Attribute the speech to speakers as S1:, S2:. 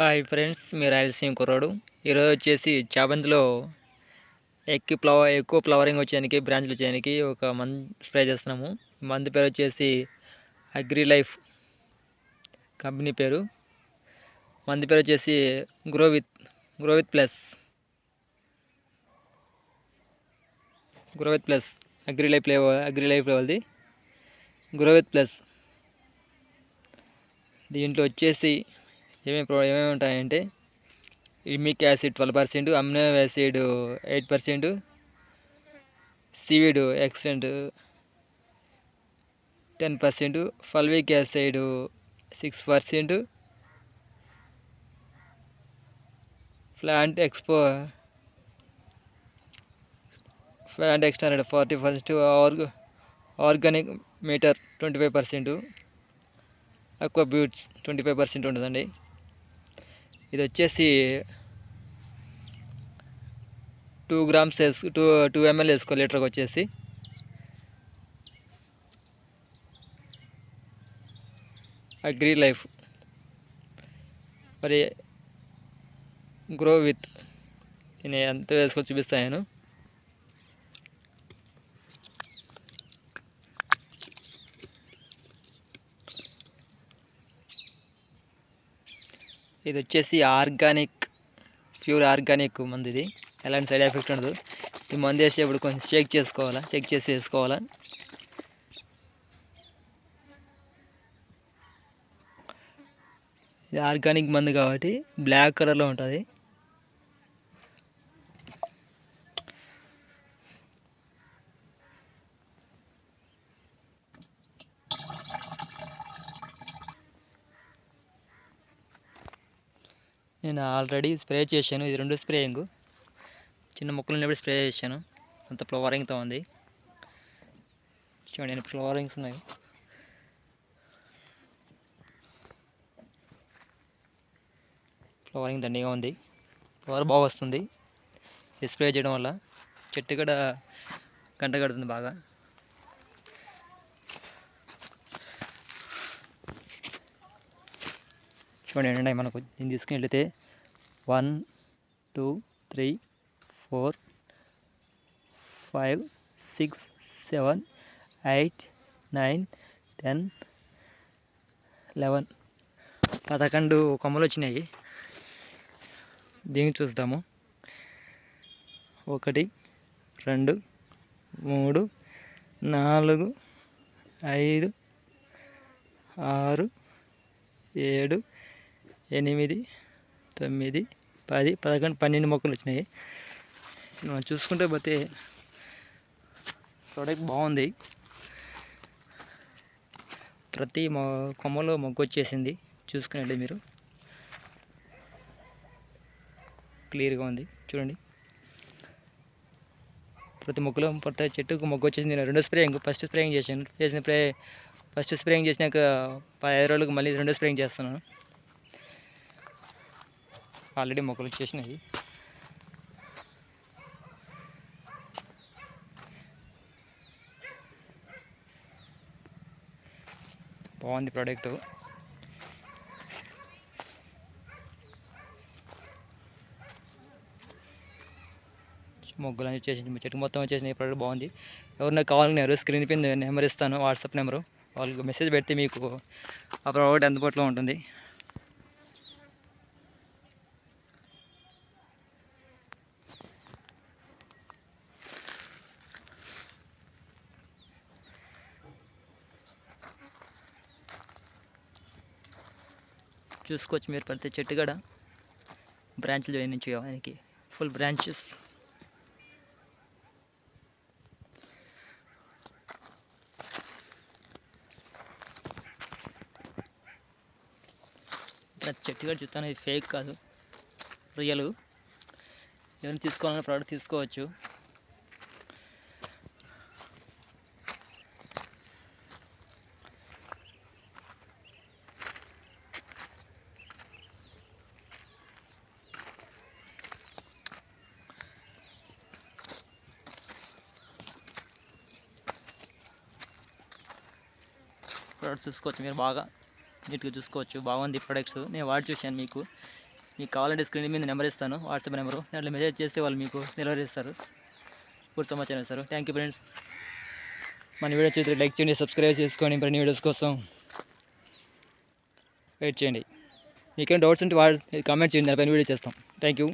S1: Hi friends మీ రాయలసీమ కుర్రాడు. ఈరోజు వచ్చేసి చాబంతిలో ఎక్కువ ఫ్లవర్ ఎక్కువ ఫ్లవరింగ్ వచ్చేదానికి బ్రాంచ్లు వచ్చేదానికి ఒక మందు స్ప్రే చేస్తున్నాము. మంత్ మందు పేరు వచ్చేసి అగ్రి లైఫ్ కంపెనీ పేరు. మందు పేరు వచ్చేసి grow with grow with plus. Grow with plus agri life లేవ agri life లెవెల్ది. Grow with plus. దీంట్లో వచ్చేసి ఏమేమి ప్రో ఏమేమి ఉంటాయంటే humic acid twelve percent amino acid eight percent seaweed extract ten percent fulvic acid six percent plant expo plant external forty percent ఆర్గ organic matter twenty five percent aqua బ్యూట్స్ twenty five percent ఉంటుందండి. ఇది వచ్చేసి two grams వేసు two two ML వేసుకో లీటర్కి వచ్చేసి. Agri life. మరి grow with. నేను ఎంత వేసుకొని చూపిస్తాను ఇది వచ్చేసి ఆర్గానిక్ ప్యూర్ ఆర్గానిక్ మందు ఇది ఎలాంటి సైడ్ ఎఫెక్ట్ ఉండదు. ఈ మందు వేసేప్పుడు కొంచెం షేక్ చేసుకోవాలా? చెక్ చేసి వేసుకోవాలా? ఇది ఆర్గానిక్ మందు కాబట్టి బ్లాక్ కలర్లో ఉంటుంది. నేను ఆల్రెడీ స్ప్రే చేశాను. ఇది రెండు స్ప్రేయింగ్. చిన్న మొక్కలు ఉన్నప్పుడు స్ప్రే చేశాను. అంత ఫ్లవరింగ్తో ఉంది. చూడండి ఫ్లవరింగ్స్ ఉన్నాయి. ఫ్లవరింగ్ దండిగా ఉంది. ఫ్లవర్ బాగా వస్తుంది. ఇది స్ప్రే చేయడం వల్ల చెట్టు కూడా గంట కడుతుంది బాగా. చూడండి మనకు దీన్ని తీసుకుని వెళితే one two three four five six seven eight nine ten eleven. పదకొండు కొమ్మలు వచ్చినాయి. దీన్ని చూద్దాము ఒకటి రెండు మూడు నాలుగు ఐదు ఆరు ఏడు ఎనిమిది తొమ్మిది పది పదకొండు పన్నెండు మొక్కలు వచ్చినాయి. మనం చూసుకుంటే పోతే ప్రోడక్ట్ బాగుంది. ప్రతి మొ కొమ్మలో మొగ్గు వచ్చేసింది. చూసుకునండి మీరు. క్లియర్గా ఉంది. చూడండి. ప్రతి మొక్కలో ప్రతి చెట్టుకు మొగ్గు వచ్చేసింది. నేను రెండో స్ప్రేయింగ్ ఫస్ట్ స్ప్రేయింగ్ చేశాను. చేసిన స్ప్రే ఫస్ట్ స్ప్రేయింగ్ చేసినాక పదిహేను రోజులకు మళ్ళీ రెండో స్ప్రేయింగ్ చేస్తున్నాను. ఆల్రెడీ మొక్కలు వచ్చేసినాయి. బాగుంది ప్రోడక్ట్. మొగ్గులు అన్నీ చెట్టు మొత్తం వచ్చేసిన ప్రోడక్ట్ బాగుంది. ఎవరైనా కావాలన్నారు స్క్రీన్ పైన నెంబర్ ఇస్తాను వాట్సాప్ నెంబరు. వాళ్ళకి మెసేజ్ పెడితే మీకు ఆ ప్రోడక్ట్ అందుబాటులో ఉంటుంది. చూసుకోవచ్చు మీరు ప్రతి చెట్టు కూడా. బ్రాంచ్లు నుంచి ఆయనకి. ఫుల్ బ్రాంచెస్ ప్రతి చెట్టు కూడా చూస్తాను ఇది ఫేక్ కాదు. రియల్ ఎవరిని తీసుకోవాలన్నా ప్రోడక్ట్ తీసుకోవచ్చు. ప్రోడక్ట్స్ చూసుకోవచ్చు మీరు బాగా. నీట్గా చూసుకోవచ్చు. బాగుంది ప్రొడక్ట్స్ నేను వాడి చూశాను మీకు. మీకు కావాలంటే స్క్రీన్ మీద నెంబర్ ఇస్తాను. WhatsApp number. దాంట్లో మెసేజ్ చేస్తే వాళ్ళు మీకు డెలివరీ ఇస్తారు. పూర్తి సమాచారం ఇస్తారు థ్యాంక్ యూ ఫ్రెండ్స్ మన వీడియో చేసి లైక్ చేయండి సబ్స్క్రైబ్ చేసుకోండి మరిన్ని వీడియోస్ కోసం. వెయిట్ చేయండి. మీకేం డౌట్స్ ఉంటే వాడు కామెంట్ చేయండి. దానిపైన వీడియో చేస్తాం. Thank you